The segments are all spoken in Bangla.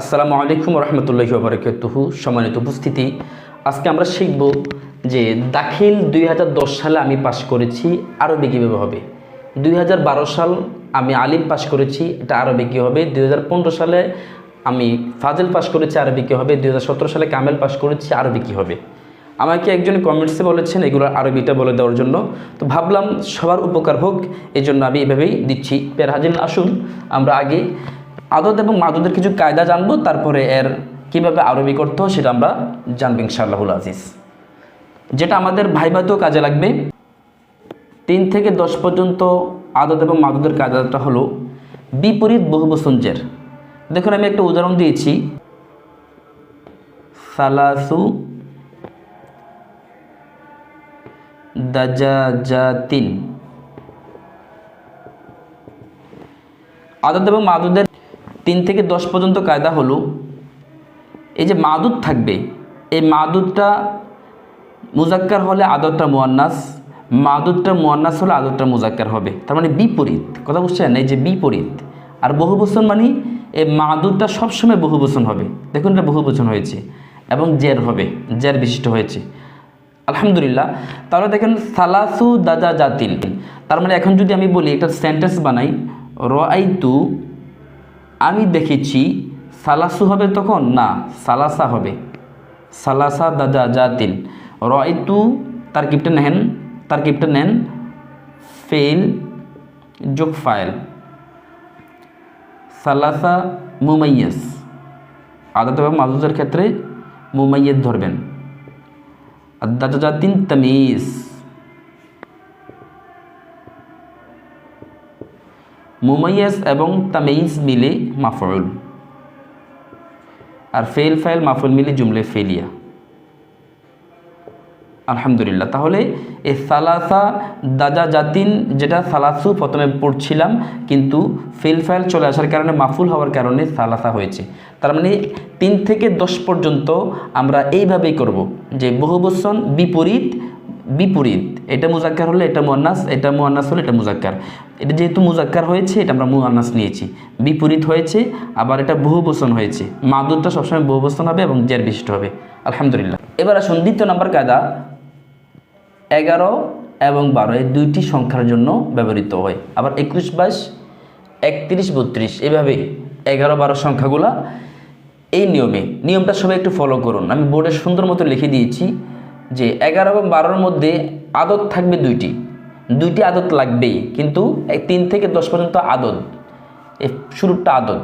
আসসালামু আলাইকুম রহমতুল্লাহি বরকতুহু। সম্মানিত উপস্থিতি, আজকে আমরা শিখব যে দাখিল দুই হাজার দশ সালে আমি পাশ করেছি আরবি কীভাবে হবে। দুই হাজার বারো সাল আমি আলিম পাশ করেছি, এটা আরবি কী হবে। দুই হাজার পনেরো সালে আমি ফাজেল পাশ করেছি, আরবি কী হবে। দুই হাজার সতেরো সালে কামেল পাশ করেছি, আরবি কী হবে। আমাকে একজন কমেন্টসে বলেছেন এগুলো আরবিটা বলে দেওয়ার জন্য। তো ভাবলাম সবার উপকার হোক এই জন্য আমি এভাবেই দিচ্ছি। পের হাজির আসুন আমরা আগে আদত এবং মাদুদের কিছু কায়দা জানব, তারপরে এর কীভাবে আরবি করতে হয় সেটা আমরা জানব ইনশাআল্লাহুল আজিজ। যেটা আমাদের ভাইবাতেও কাজে লাগবে। তিন থেকে দশ পর্যন্ত আদত এবং মাদুদের কায়দাটা হলো বিপরীত বহুবসঞ্জের দেখুন, আমি একটা উদাহরণ দিয়েছি। সালাসু দাজাজাতিন। আদত এবং মাদুদের থেকে দশ পর্যন্ত কায়দা হলো, এই যে মাদুদ থাকবে, এই মাদুদটা মুজাক্কার হলে আদতটা মোয়ান্নাস, মাদুদটা মোয়ান্নাস হলে আদতটা মুজাক্কার হবে। তার মানে বিপরীত, কথা বুঝছেন? এই যে বিপরীত। আর বহুবচন মানে এই মাদুদটা সবসময় বহুবচন হবে। দেখুন এটা বহুবচন হয়েছে এবং জের হবে, জের বিশিষ্ট হয়েছে। আলহামদুলিল্লাহ, তাহলে দেখেন সালাসু দাদা জাতিন। তার মানে এখন যদি আমি বলি একটা সেন্টেন্স বানাই র আইতু আমি দেখেছি, সালাসু হবে তখন? না, সালাসা হবে। সালাসা দাদা জাতিন রয়তু, তার কিপটা নেন তার কিপটা নেন ফেল যোগ ফাইল সালাসা মুমাইয়াস। আদাত এবং মাজুজের ক্ষেত্রে মুমাইয়াদ ধরবেন। আর দাদা জাতিন তামিজ। মুমাইয়াস এবং তামিজ মিলে মাফউল। আর ফেল ফাইল মাফুল মিলে জুমলে ফেলিয়া আলহামদুলিল্লাহ। তাহলে এই সালাসা দাজা জাতিন যেটা সালাসু প্রথমে পড়ছিলাম, কিন্তু ফেল ফাইল চলে আসার কারণে মাফুল হওয়ার কারণে সালাসা হয়েছে। তার মানে তিন থেকে দশ পর্যন্ত আমরা এইভাবেই করব যে বহুবচন বিপরীত বিপরীত। এটা মুজাক্কার হলে এটা মোয়ান্নাস এটা মোয়ান্নাস হলে এটা মুজাক্কার। এটা যেহেতু মুজাক্কার হয়েছে, এটা আমরা মোয়ান্নাস নিয়েছি। বিপরীত হয়েছে, আবার এটা বহুবচন হয়েছে। মাদুরটা সবসময় বহুবচন হবে এবং জের বিশিষ্ট হবে। আলহামদুলিল্লাহ। এবার আসুন দ্বিতীয় নম্বর কায়দা। এগারো এবং বারো, এই দুইটি সংখ্যার জন্য ব্যবহৃত হয়। আবার একুশ, বাইশ, একত্রিশ, বত্রিশ এভাবে এগারো, বারো সংখ্যাগুলা এই নিয়মে। নিয়মটা সবাই একটু ফলো করুন। আমি বোর্ডে সুন্দর মতো লিখে দিয়েছি যে, এগারো এবং বারোর মধ্যে আদত থাকবে দুইটি। দুইটি আদত লাগবেই, কিন্তু এই তিন থেকে দশ পর্যন্ত আদত। শুরুটা আদত।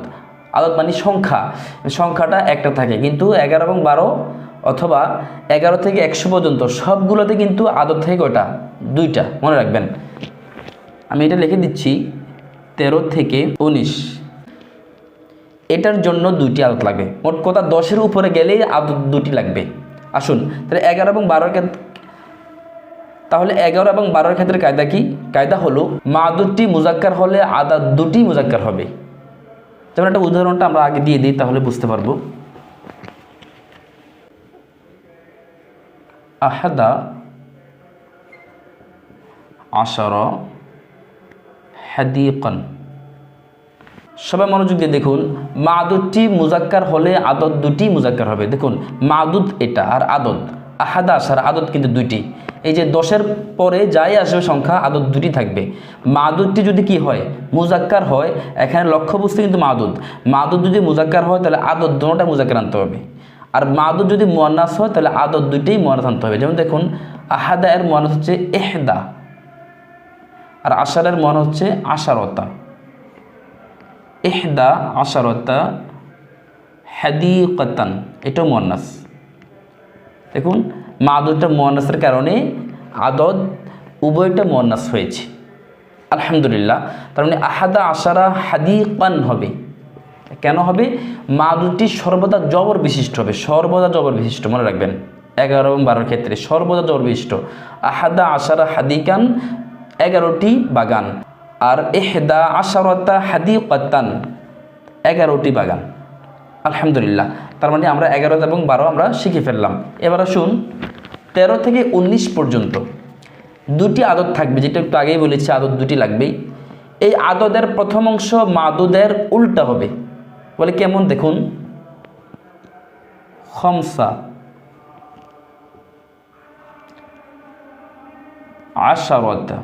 আদত মানে সংখ্যা। সংখ্যাটা একটা থাকে, কিন্তু এগারো এবং বারো অথবা এগারো থেকে একশো পর্যন্ত, সবগুলোতে কিন্তু আদত থেকে কয়টা? দুইটা, মনে রাখবেন। আমি এটা লিখে দিচ্ছি, তেরো থেকে উনিশ। এটার জন্য দুইটি আদত লাগবে মোট কথা দশের উপরে গেলেই আদত দুটি লাগবে। আসুন, তাহলে এগারো এবং বারোর তাহলে এগারো এবং বারোর ক্ষেত্রে কায়দা কি? কায়দা হলো মাদুরটি মুজাক্কার হলে আদা দুটি মুজাক্কার হবে। যেমন একটা উদাহরণটা আমরা আগে দিয়ে দিই, তাহলে বুঝতে পারব। আহাদা আশার হাদিকন। সবাই মনোযোগ দিয়ে দেখুন মাদুদটি মুজাক্কার হলে আদত দুটি মুজাক্কার হবে। দেখুন মাদুদ এটা আর আদত। আহাদা আসার আদত কিন্তু দুইটি। এই যে দশের পরে যাই আসবে সংখ্যা, আদত দুটি থাকবে। মাদুদটি যদি কি হয়? মুজাক্কার হয়, এখানে লক্ষ্যবস্তু কিন্তু মাদুদ। মাদুদ যদি মুজাক্কার হয়, তাহলে আদত দুটোটা মুজাক্কার আনতে হবে। আর মাদুদ যদি মোয়ান্নাস হয়, তাহলে আদত দুইটাই মোয়ান্নাস আনতে হবে। যেমন দেখুন, আহাদা এর মোয়ান্নাস হচ্ছে এহদা আর আশারের মন হচ্ছে আশারতা। এহদা আশারতা, হাদিকতান, এটাও মোয়ান্নাস। দেখুন মাদুরটা মোয়ান্নাসের কারণে আদত উভয়টা মোয়ান্নাস হয়েছে। আলহামদুলিল্লাহ। তার মানে আহাদা আশারা হাদিকান হবে। কেন হবে? মাদুরটি সর্বদা জবর বিশিষ্ট হবে। সর্বদা জবর বিশিষ্ট, মনে রাখবেন। এগারো এবং বারোর ক্ষেত্রে সর্বদা জবর বিশিষ্ট। আহাদা আশারা হাদিকান, এগারোটি বাগান। আর এহদা আশারতা হাদিকাতান, এগারোটি বাগান। আলহামদুলিল্লাহ। তার মানে আমরা এগারো এবং বারো আমরা শিখে ফেললাম। এবার আসুন, তেরো থেকে উনিশ পর্যন্ত দুটি আদত থাকবে, যেটা একটু আগেই বলেছি, আদত দুটি লাগবেই। এই আদদের প্রথম অংশ মাদুদের উল্টা হবে। বলে কেমন দেখুন? খমসা। আশারতা।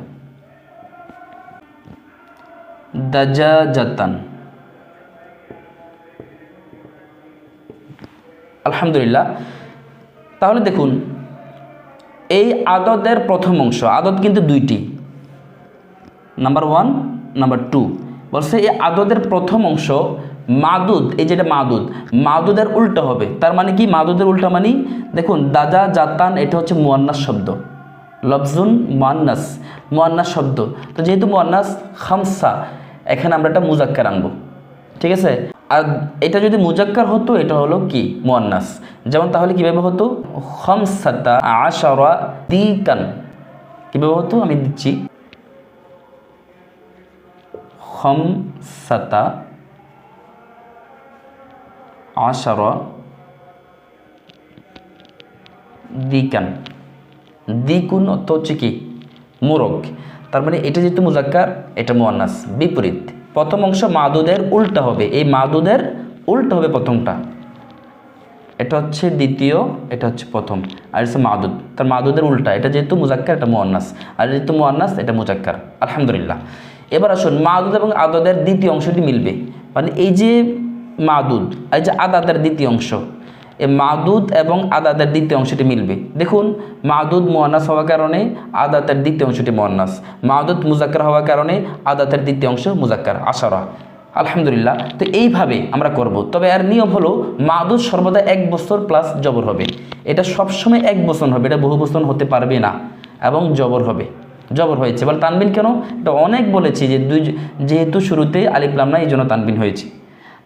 দাজাজাতান। আলহামদুলিল্লাহ। তাহলে দেখুন, এই আদতের প্রথম অংশ আদত কিন্তু দুইটি। নাম্বার ওয়ান নাম্বার টু বলছে এই আদতের প্রথম অংশ মাদুদ, এই যেটা মাদুদ, মাদুদের উল্টা হবে। তার মানে কি? মাদুদের উল্টা মানে দেখুন, দাদা, জাতান, এটা হচ্ছে মুয়ান্নাস শব্দ। লফজুন, মুয়ান্নাস মুয়ান্নাস শব্দ। তো যেহেতু মুয়ান্নাস, খামসা, এখানে আমরা একটা মুজাক্কার আনব। ঠিক আছে? আর এটা যদি মুজাক্কার হতো, এটা হলো কি? মুয়ান্নাস। যেমন তাহলে কীভাবে হতো? খমসাতা আশারা দিকান। কীভাবে হতো? আমি দিচ্ছি। খমসাতা আশারা দিকান। দ্বিগুণ অর্থ হচ্ছে কি? মোরগ। তার মানে এটা যেহেতু মুজাক্কার, এটা মুয়ান্নাস। বিপরীত। প্রথম অংশ মাদুদের উল্টা হবে। এই মাদুদের উল্টা হবে প্রথমটা। এটা হচ্ছে দ্বিতীয়, এটা হচ্ছে প্রথম। আর হচ্ছে মাদুদ। তার মাদুদের উল্টা। এটা যেহেতু মুজাক্কার, এটা মোয়ান্নাস। আর যেহেতু মোয়ান্নাস, এটা মুজাক্কার। আলহামদুলিল্লাহ। এবার আসুন, মাদুদ এবং আদদের দ্বিতীয় অংশটি মিলবে। মানে এই যে মাদুদ, এই যে আদাদের দ্বিতীয় অংশ মাদুদ এবং আদাতের দ্বিতীয় অংশটি মিলবে। দেখুন, মাদুদ মোয়ান্নাস হওয়ার কারণে আদাতের দ্বিতীয় অংশটি মোয়ান্নাস। মাদুদ মুজাক্কার হওয়ার কারণে আদাতের দ্বিতীয় অংশ মুজাক্কার আশারা। আলহামদুলিল্লাহ, তো এইভাবে আমরা করব। তবে এর নিয়ম হলো, মাদুদ সর্বদা এক বছর প্লাস জবর হবে। এটা সবসময় এক বছর হবে, এটা বহু বছর হতে পারবে না এবং জবর হবে। জবর হয়েছে। বলে তানবিন কেন? এটা অনেক বলেছি যে দুই, যেহেতু শুরুতে আলিফলাম না, এই জন্য তানবিন হয়েছে।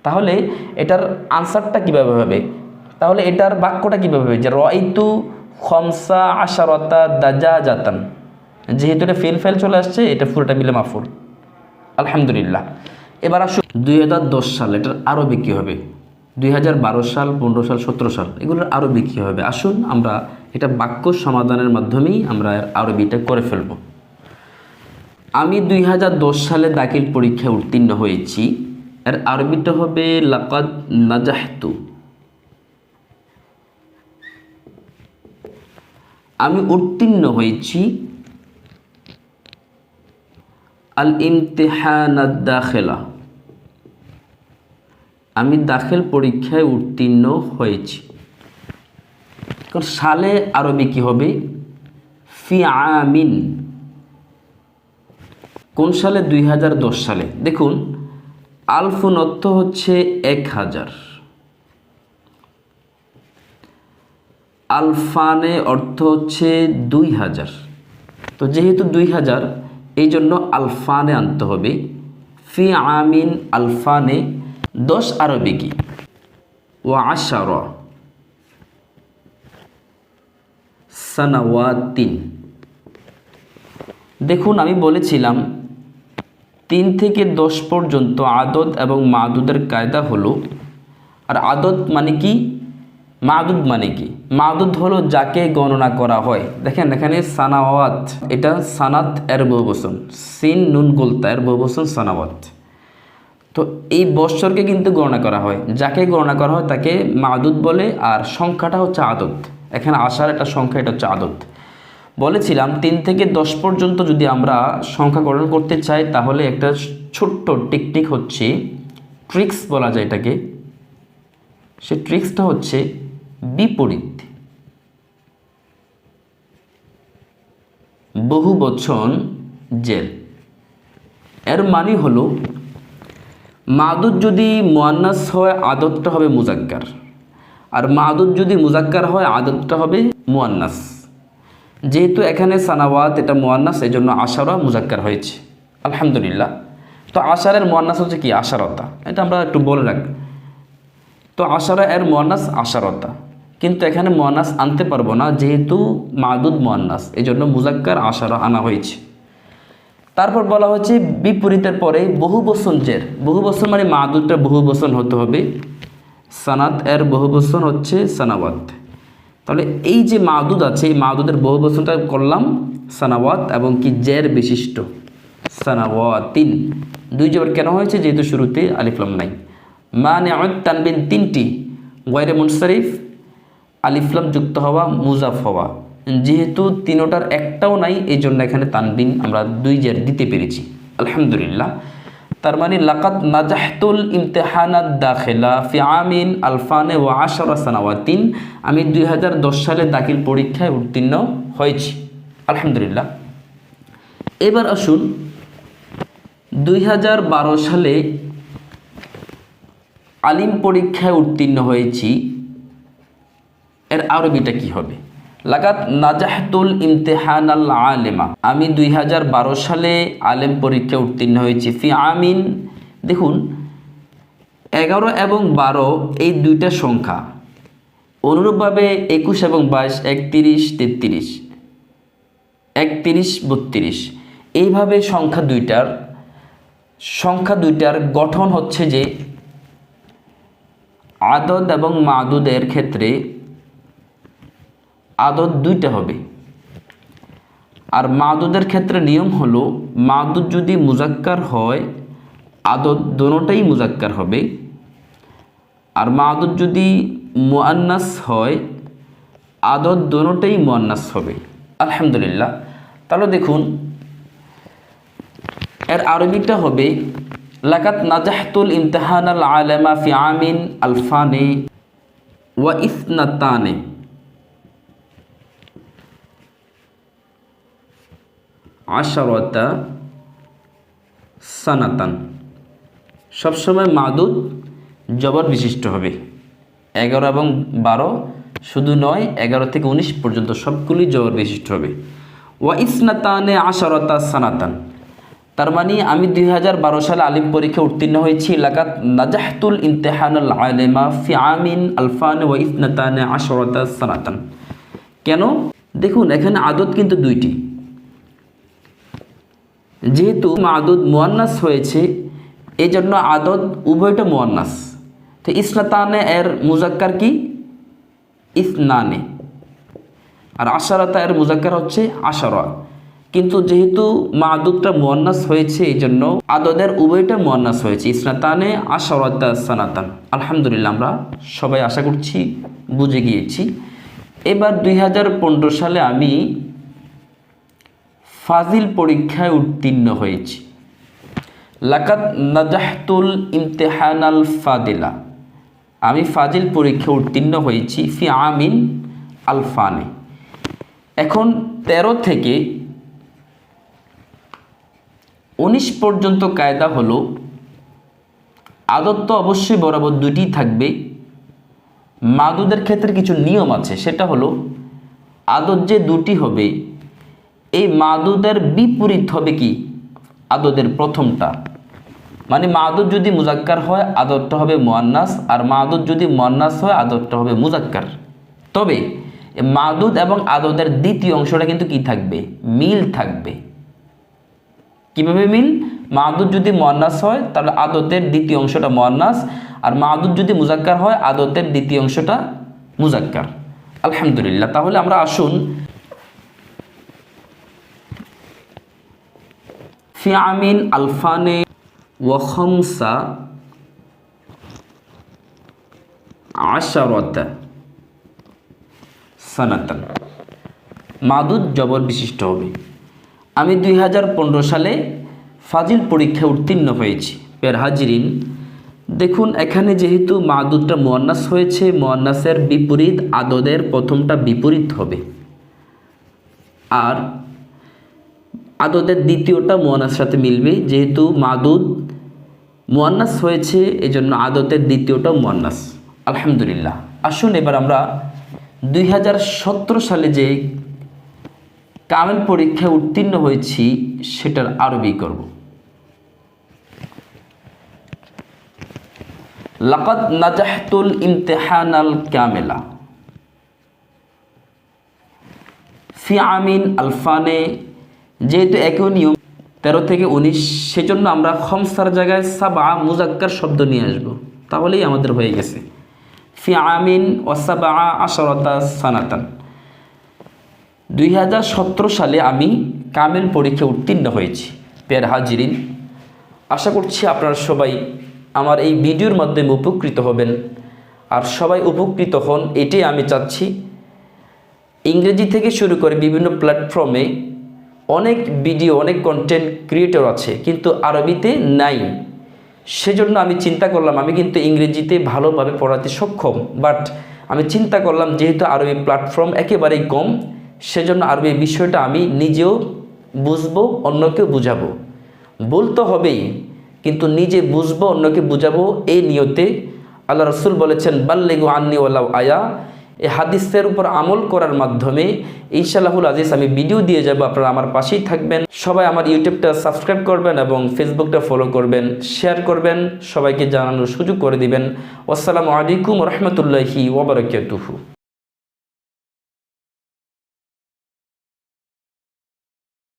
তাহলে এটার আনসারটা কীভাবে হবে? তাহলে এটার বাক্যটা কীভাবে হবে? যে রয়তু খমসা আশারতা দাজা জাতান যেহেতু এটা ফেল ফেল চলে আসছে, এটা পুরোটা মিলে মাফুল। আলহামদুলিল্লাহ। এবার আসুন দুই হাজার দশ সাল, এটার আরও বিক্রি হবে। দুই হাজার বারো সাল, পনেরো সাল, সতেরো সাল, এগুলোর আরও বিক্রি হবে। আসুন আমরা এটা বাক্য সমাধানের মাধ্যমেই আমরা আরবিটা করে ফেলব। আমি দুই হাজার দশ সালে দাখিল পরীক্ষায় উত্তীর্ণ হয়েছি। এর আরবিটা হবে লাকাদ নাজাহতু। আমি উত্তীর্ণ হয়েছি। আল ইমতেহান দাখেলা। আমি দাখিল পরীক্ষায় উত্তীর্ণ হয়েছি। কারণ সালে আরবি কি হবে? ফি আমিন। কোন সালে? দুই হাজার দশ সালে। দেখুন আলফুন অর্থ হচ্ছে এক হাজার। আলফানে অর্থ হচ্ছে দুই হাজার। তো যেহেতু দুই হাজার, এই জন্য আলফানে আনতে হবে। ফি আমিন আলফানে দশ আরবি কি ও আশার সানাওয়াতিন। দেখুন, আমি বলেছিলাম, তিন থেকে দশ পর্যন্ত আদত এবং মাদুদের কায়দা হলো। আর আদত মানে কি? মাদুদ মানে কি? মাদুদ হলো যাকে গণনা করা হয়। দেখেন, এখানে সানাওয়াত, এটা সানাত এর বহুবচন। সিন নুন গোলতা এর বহুবচন সানাওয়াত। তো এই বৎসরকে কিন্তু গণনা করা হয়। যাকে গণনা করা হয় তাকে মাদুদ বলে, আর সংখ্যাটা হচ্ছে আদত এখানে আসার একটা সংখ্যা, এটা হচ্ছে আদত বলেছিলাম, তিন থেকে দশ পর্যন্ত যদি আমরা সংখ্যা গণনা করতে চাই, তাহলে একটা ছোট্ট টেকনিক হচ্ছে ট্রিক্স বলা যায় এটাকে। সে ট্রিক্সটা হচ্ছে বিপরীত। বহু বচন জেল। এর মানে হলো মাদুদ যদি মোয়ান্নাস হয়, আদতটা হবে মুজাক্কার। আর মাদুদ যদি মুজাক্কার হয়, আদতটা হবে মুয়ান্নাস। যেহেতু এখানে সানাওয়াত, এটা মোয়ান্নাস এই জন্য আশারা মুজাক্কার হয়েছে। আলহামদুলিল্লাহ। তো আশারের মোয়ান্নাস হচ্ছে কি? আশারতা। এটা আমরা একটু বলে রাখি তো আশারা এর মোয়ান্নাস আশারতা। কিন্তু এখানে মোয়ান্নাস আনতে পারব না, যেহেতু মাদুদ মোয়ান্নাস এই জন্য মুজাক্কার আশারা আনা হয়েছে। তারপর বলা হচ্ছে বিপরীতের পরে বহু বসন জের। বহু বসন মানে মাদুদটা বহু বসন হতে হবে। সানাত এর বহু বসন হচ্ছে সানাওয়াত। তাহলে এই যে মাদুদ আছে, এই মাদুদের বহু বসনটা করলাম, সানাওয়াত এবং কি জের বিশিষ্ট? সানাওয়াতিন। দুই জবর কেন হয়েছে? যেহেতু শুরুতে আলিফলাম নাই। মানে তানবিন তিনটি। গয়রে মুনসারিফ আলিফলাম যুক্ত হওয়া, মুজাফ হওয়া। যেহেতু তিনোটার একটাও নাই এই জন্য এখানে তানবিন আমরা দুই জের দিতে পেরেছি। আলহামদুলিল্লাহ। তার মানে লাকাত নাজাহতুল ইমতেহানাত দাখিলা ফি আমিন আলফানে ও আশরা সানাওয়াতিন, আমি দুই হাজার দশ সালে দাখিল পরীক্ষায় উত্তীর্ণ হয়েছি। আলহামদুলিল্লাহ। এবার আসুন, দুই হাজার বারো সালে আলিম পরীক্ষায় উত্তীর্ণ হয়েছি। এর আরবিটা কি হবে? লাগাত নাজাহতুল ইমতেহান আল আলেমা। আমি দুই হাজার বারো সালে আলেম পরীক্ষায় উত্তীর্ণ হয়েছি। ফি আমিন, দেখুন, এগারো এবং বারো এই দুইটা সংখ্যা। অনুরূপভাবে একুশ এবং বাইশ, একত্রিশ, তেত্রিশ, একত্রিশ, বত্রিশ। এইভাবে সংখ্যা দুইটার সংখ্যা দুইটার গঠন হচ্ছে যে আদদ এবং মাদুদের ক্ষেত্রে আদত দুইটা হবে। আর মাদুদের ক্ষেত্রে নিয়ম হলো, মাদুদ যদি মুজাক্কার হয়, আদত দোনোটাই মুজাক্কার হবে। আর মাদুদ যদি মুআন্নাস হয়, আদত দোনোটাই মুআন্নাস হবে। আলহামদুলিল্লাহ। তাহলে দেখুন, এর আরবিটা হবে, লাকাত নাজাহতুল ইমতিহান আল আলেমা ফি আমিন আলফানে ওয়া ইসনাতানে। আশারতা সানাতান। সবসময় মাদুদ জবর বিশিষ্ট হবে। এগারো এবং বারো শুধু নয়, এগারো থেকে উনিশ পর্যন্ত সবগুলি জবর বিশিষ্ট হবে। ওয়া ইসনাতানে আশারতা সানাতান। তার মানে আমি দুই হাজার বারো সালে আলিম পরীক্ষা উত্তীর্ণ হয়েছি। লাকাত নাজাহতুল ইমতেহান আল আলেমা ফি আমিন আলফান ওয়া ইসনাতানে আশরতা সানাতান। কেন? দেখুন, এখানে আদত কিন্তু দুইটি। যেহেতু আদত মোয়ান্নাস হয়েছে এই জন্য আদত উভয়টা মোয়ান্নাস। তো ইসনাতানে এর মুজাক্কার কি? ইসনানে। আর আশারতা এর মুজাক্কার হচ্ছে আশারা। কিন্তু যেহেতু মাদুদটা মোয়ান্নাস হয়েছে এই জন্য আদদের উভয়টা মোয়ান্নাস হয়েছে। ইসনাতানে, আশারতা, সানাতান। আলহামদুলিল্লাহ, আমরা সবাই আশা করছি, বুঝে গিয়েছি। এবার দুই হাজার পনেরো সালে আমি ফাজিল পরীক্ষায় উত্তীর্ণ হয়েছি। লাকাত নাজাহতুল ইমতেহানাল ফাদিলা। আমি ফাজিল পরীক্ষায় উত্তীর্ণ হয়েছি ফি আমিন আলফানে। এখন ১৩ থেকে উনিশ পর্যন্ত কায়দা হলো আদত তো অবশ্যই বরাবর দুটি থাকবে। মাদুদের ক্ষেত্রে কিছু নিয়ম আছে, সেটা হলো, আদত যে দুটি হবে এই মাদুদের বিপরীত হবে কি? আদদের প্রথমটা। মানে মাদুদ যদি মুজাক্কার হয়, আদরটা হবে মোয়ান্নাস, আর মাদুদ যদি মোয়ান্নাস হয়, আদরটা হবে মুজাক্কার। তবে মাদুদ এবং আদদের দ্বিতীয় অংশটা কিন্তু কি থাকবে? মিল থাকবে। কীভাবে মিল? মাদুদ যদি মোয়ান্নাস হয়, তাহলে আদতের দ্বিতীয় অংশটা মোয়ান্নাস, আর মাদুদ যদি মুজাক্কার হয়, আদতের দ্বিতীয় অংশটা মুজাক্কার। আলহামদুলিল্লাহ। তাহলে আমরা আসুন ফিয়ামিন আলফানে ওয়াখমসা আশারতা সানাতান। মাদুদ জবর বিশিষ্ট হবে। আমি দুই হাজার পনেরো সালে ফাজিল পরীক্ষায় উত্তীর্ণ হয়েছি পের হাজরিন। দেখুন, এখানে যেহেতু মাদুদটা মোয়ান্নাস হয়েছে, মোয়ান্নাসের বিপরীত আদদের প্রথমটা বিপরীত হবে। আর আদদের দ্বিতীয়টা মোয়ান্নার সাথে মিলবে, যেহেতু মাদুদ মোয়ান্নাস হয়েছে, এজন্য আদতের দ্বিতীয়টা মোয়ান্নাস। আলহামদুলিল্লাহ। আসুন এবার আমরা দুই হাজার সতেরো সালে যে কামেল পরীক্ষায় উত্তীর্ণ হয়েছি, সেটার আরবি করব। লাকাদ নাজাহতুল ইমতেহান আল কামেলা। ফি আমিন আলফানে যেহেতু একই নিয়ম, তেরো থেকে উনিশ, সেজন্য আমরা খমসার জায়গায় সাবা মুজাক্কার শব্দ নিয়ে আসব। তাহলেই আমাদের হয়ে গেছে। ফি আমিন ওয়াসাবা আশরতা সানাতান। দুই হাজার সতেরো সালে আমি কামেল পরীক্ষা উত্তীর্ণ হয়েছি পের হাজিরিন। আশা করছি আপনারা সবাই আমার এই ভিডিওর মাধ্যমে উপকৃত হবেন। আর সবাই উপকৃত হন, এটাই আমি চাচ্ছি। ইংরেজি থেকে শুরু করে বিভিন্ন প্ল্যাটফর্মে অনেক ভিডিও, অনেক কন্টেন্ট ক্রিয়েটর আছে, কিন্তু আরবিতে নাই। সেজন্য আমি চিন্তা করলাম, আমি কিন্তু ইংরেজিতে ভালোভাবে পড়াতে সক্ষম। বাট আমি চিন্তা করলাম, যেহেতু আরবি প্ল্যাটফর্ম একেবারেই কম, সেজন্য আরবি বিষয়টা আমি নিজেও বুঝব অন্যকে বুঝাবো। বলতে হবেই, কিন্তু নিজে বুঝব, অন্যকে বুঝাবো, এই নিয়তে। আল্লাহ রসুল বলেছেন, বাল্লেগু আন্নি ওয়াল্লাহ আয়া। এই হাদিসের উপর আমল করার মাধ্যমে ইনশাল্লাহুল আজিজ আমি ভিডিও দিয়ে যাব, আপনারা আমার পাশেই থাকবেন। সবাই আমার ইউটিউবটা সাবস্ক্রাইব করবেন এবং ফেসবুকটা ফলো করবেন শেয়ার করবেন, সবাইকে জানানোর সুযোগ করে দিবেন। আসসালামু আলাইকুম রহমতুল্লাহি ওবরাকাতুহু